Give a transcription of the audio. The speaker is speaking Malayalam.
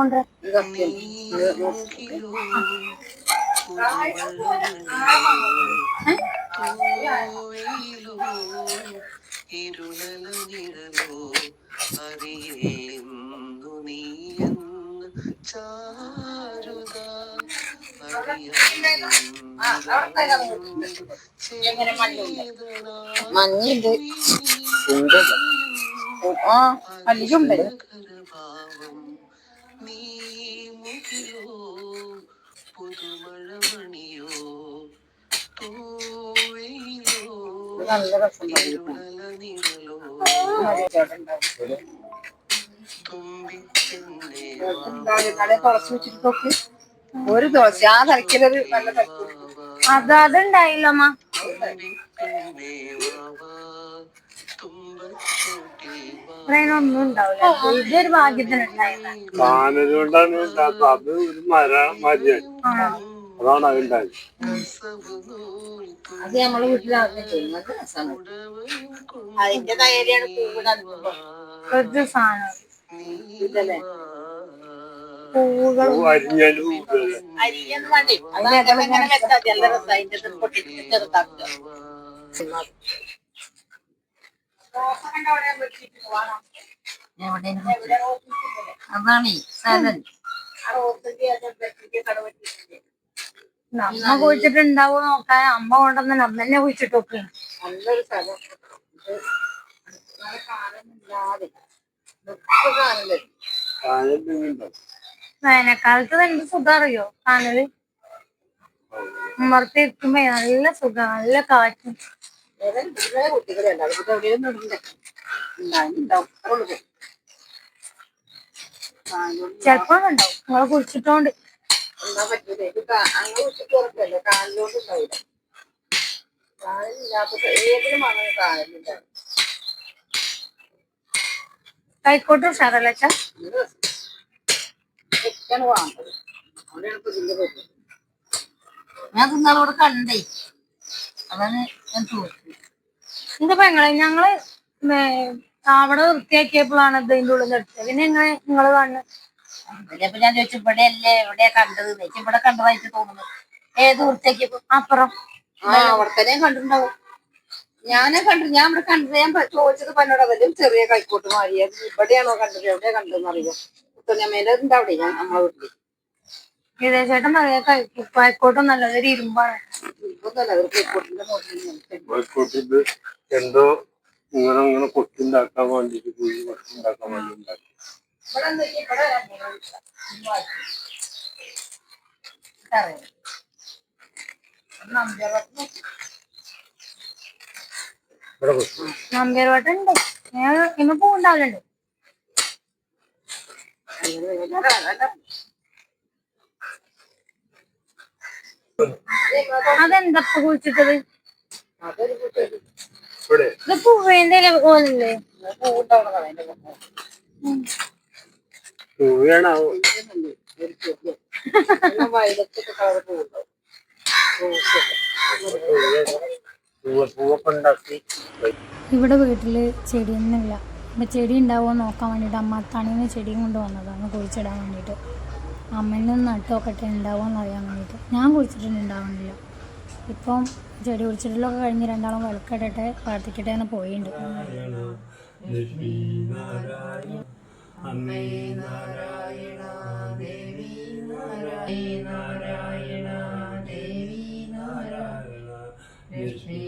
കൊണ്ടുവരാം ഇതൊക്കെ. ഇരുളല നിഴലോ അറിയില്ലെന്നു നീയെന്ന് ചാരുത ഉണ്ട് ആ അല്ലിയുണ്ട് നല്ല രസം ഇരുളല നിഴലോ തുമ്പിച്ചെന്നെ കട തുറച്ചു വെച്ചിട്ട് നോക്ക് ഒരു ദോശ. ആ തലക്കിലൊരു നല്ല തരക്കിൽ അത് അമ്മ. ഒന്നും ഉണ്ടാവില്ല. ഇതൊരു ഭാഗ്യത്തിനുണ്ടായതാ അത് ഒരു മര മരിയാണ് അതാണ് അതുണ്ടായത് അത് നമ്മളെ വീട്ടിലാണ് ചെയ്യുന്നത് അതിന്റെ തയ്യാറിയാണ് സാധനം. ഇതല്ലേ? അരിയൊന്നും വേണ്ടേ? വെച്ചാൽ രസം. അതിന്റെ പൊട്ടിച്ച് ചെറുതാക്കുക. അതാണ് സ്ഥലം നമ്മ കുഴിച്ചിട്ടുണ്ടാവോ നോക്കാൻ. അമ്മ കൊണ്ടുവന്ന് തന്നെ കുഴിച്ചിട്ട് നല്ലൊരു സ്ഥലം. വരും വേനൽക്കാലത്ത് എന്ത് സുഖം അറിയോ? കാനൽ ഉമ്മർത്തി ഇരിക്കുമ്പോ നല്ല സുഖം നല്ല കാറ്റും. ഏതായാലും ഇവിടെ കുട്ടികളല്ല അതുകൊണ്ട് എവിടെയൊന്നും ഇല്ല ഉണ്ടാവും ഉണ്ടാവും ഉള്ളു. ചെലപ്പോ ഉണ്ടാവും. നിങ്ങളെ കുഴിച്ചിട്ടോണ്ട്. എന്താ പറ്റൂല. ഇത് അങ്ങനെ ഉച്ചയ്ക്ക് ഉറപ്പല്ലേ കാലിലോട്ട് ഉണ്ടാവില്ല കാലില്ലാത്ത ഏതിനും അങ്ങനെ കാലിലുണ്ടാവും കൈക്കോട്ട് ഉഷാറല്ലേ ഞാൻ നിങ്ങളോട് കണ്ടേ. അതാണ് ഞാൻ ചോദിച്ചത്. എന്താ പെങ്ങളെ ഞങ്ങൾ അവിടെ വൃത്തിയാക്കിയപ്പോഴാണ് ഇത് ഇതിന്റെ ഉള്ളിൽ എടുത്തത്. പിന്നെ എങ്ങനെ നിങ്ങൾ കാണുന്നത് അപ്പൊ ഞാൻ ചോദിച്ചു ഇവിടെ അല്ലേ എവിടെയാ കണ്ടത്? ഇവിടെ കണ്ടതായിട്ട് തോന്നുന്നു. ഏത് വൃത്തിയാക്കിയപ്പോ അപ്പുറം. ആ അവിടെ തന്നെ കണ്ടിട്ടുണ്ടാവും. ഞാനേ കണ്ടു ഞാൻ ഇവിടെ കണ്ടത് ഞാൻ ചോദിച്ചത് പന്നോട് അതിലും ചെറിയ കൈക്കോട്ട് മാറിയ ഇവിടെയാണോ കണ്ടത്? എവിടെയാ കണ്ടതെന്ന് അറിയാം? ഞാൻ ഉണ്ട് അവിടെ ഞാൻ നമ്മളെ വീട്ടിൽ വിദേശേട്ടൻ പറയാ കൈക്കോട്ടും നല്ലതൊരു ഇരുമ്പാണ്. ഇപ്പൊന്നല്ല ഒരു കൈക്കോട്ടിന്റെ മോട്ടിൽ എന്തോ ഇങ്ങനെ ഇങ്ങനെ കൊത്തുണ്ടാക്കാൻ വേണ്ടിട്ട് കുഴി കൊത്തുണ്ടാക്കാൻ വേണ്ടി ഉണ്ടാക്കി. ഇവിടെ ഈ ഇവിടെ ഞാൻ ഇന്ന് പൂണ്ടാവലുണ്ട്. അതെന്താ കുഴിച്ചിട്ടത്? ഇത് പൂവേന്റെ ഇല പോലല്ലേ ഉണ്ടാക്കി ഇവിടെ വീട്ടിൽ ചെടിയൊന്നുമില്ല. അപ്പൊ ചെടി ഉണ്ടാവുമോ നോക്കാൻ വേണ്ടിട്ട് അമ്മ തണിന്ന് ചെടിയും കൊണ്ട് വന്നതാണ് കുഴിച്ചിടാൻ വേണ്ടിട്ട് അമ്മനെ നട്ടോക്കട്ടെ ഉണ്ടാവുമോ എന്ന് അറിയാൻ വേണ്ടിട്ട് ഞാൻ കുഴിച്ചിട്ടുണ്ട് ഉണ്ടാവുന്നില്ല ഇപ്പം ചെടി കുഴിച്ചിടലൊക്കെ കഴിഞ്ഞ് രണ്ടാളും വിളക്കിടട്ടെ പ്രാർത്ഥിക്കട്ടെ എന്ന് പോയിട്ടുണ്ട് ലക്ഷ്മി